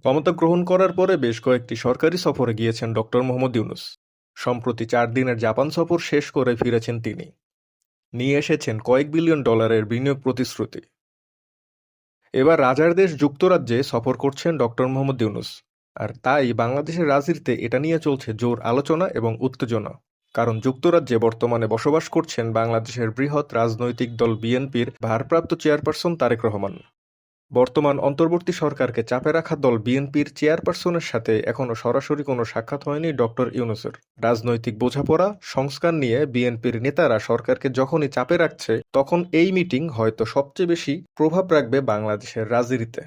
ক্ষমতা গ্রহণ করার পরে বেশ কয়েকটি সরকারি সফরে গিয়েছেন ডক্টর মোহাম্মদ ইউনুস। সম্প্রতি চার দিনের জাপান সফর শেষ করে ফিরেছেন তিনি। নিয়ে এসেছেন কয়েক বিলিয়ন ডলারের বিনিয়োগ প্রতিশ্রুতি। এবার রাজার দেশ যুক্তরাজ্যে সফর করছেন ডক্টর মোহাম্মদ ইউনুস। আর তাই বাংলাদেশের রাজনীতিতে এটা নিয়ে চলছে জোর আলোচনা এবং উত্তেজনা। কারণ যুক্তরাজ্যে বর্তমানে বসবাস করছেন বাংলাদেশের বৃহৎ রাজনৈতিক দল বিএনপির ভারপ্রাপ্ত চেয়ারপারসন তারেক রহমান। বর্তমান অন্তর্বর্তী সরকারকে চাপে রাখা দল বিএনপির চেয়ারপারসনের সাথে এখনও সরাসরি কোনো সাক্ষাৎ হয়নি ডক্টর ইউনুসের। রাজনৈতিক বোঝাপড়া, সংস্কার নিয়ে বিএনপির নেতারা সরকারকে যখনই চাপে রাখছে, তখন এই মিটিং হয়তো সবচেয়ে বেশি প্রভাব রাখবে বাংলাদেশের রাজনীতিতে।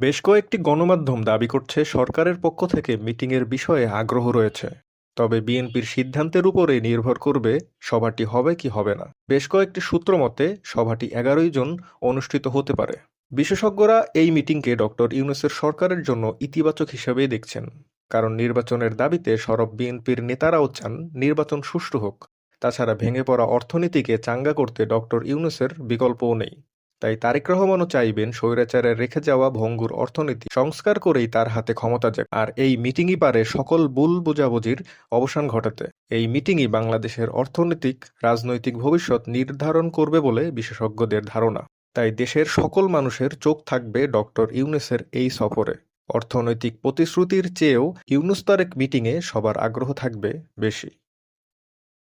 বেশ কয়েকটি গণমাধ্যম দাবি করছে সরকারের পক্ষ থেকে মিটিংয়ের বিষয়ে আগ্রহ রয়েছে। তবে বিএনপির সিদ্ধান্তের উপরে নির্ভর করবে সভাটি হবে কি হবে না। বেশ কয়েকটি সূত্র মতে, সভাটি এগারোই জন অনুষ্ঠিত হতে পারে। বিশেষজ্ঞরা এই মিটিংকে ডক্টর ইউনুসের সরকারের জন্য ইতিবাচক হিসেবেই দেখছেন। কারণ নির্বাচনের দাবিতে সরব বিএনপির নেতারাও চান নির্বাচন সুষ্ঠু হোক। তাছাড়া ভেঙে পড়া অর্থনীতিকে চাঙ্গা করতে ডক্টর ইউনুসের বিকল্পও নেই। তাই তারেক রহমানও চাইবেন স্বৈরাচারের রেখে যাওয়া ভঙ্গুর অর্থনীতি সংস্কার করেই তার হাতে ক্ষমতা যাক। আর এই মিটিংই পারে সকল ভুল বোঝাবুঝির অবসান ঘটাতে। এই মিটিংই বাংলাদেশের অর্থনৈতিক, রাজনৈতিক ভবিষ্যৎ নির্ধারণ করবে বলে বিশেষজ্ঞদের ধারণা। তাই দেশের সকল মানুষের চোখ থাকবে ডক্টর ইউনেসের এই সফরে। অর্থনৈতিক প্রতিশ্রুতির চেয়েও ইউনুস তারেক মিটিংয়ে সবার আগ্রহ থাকবে বেশি।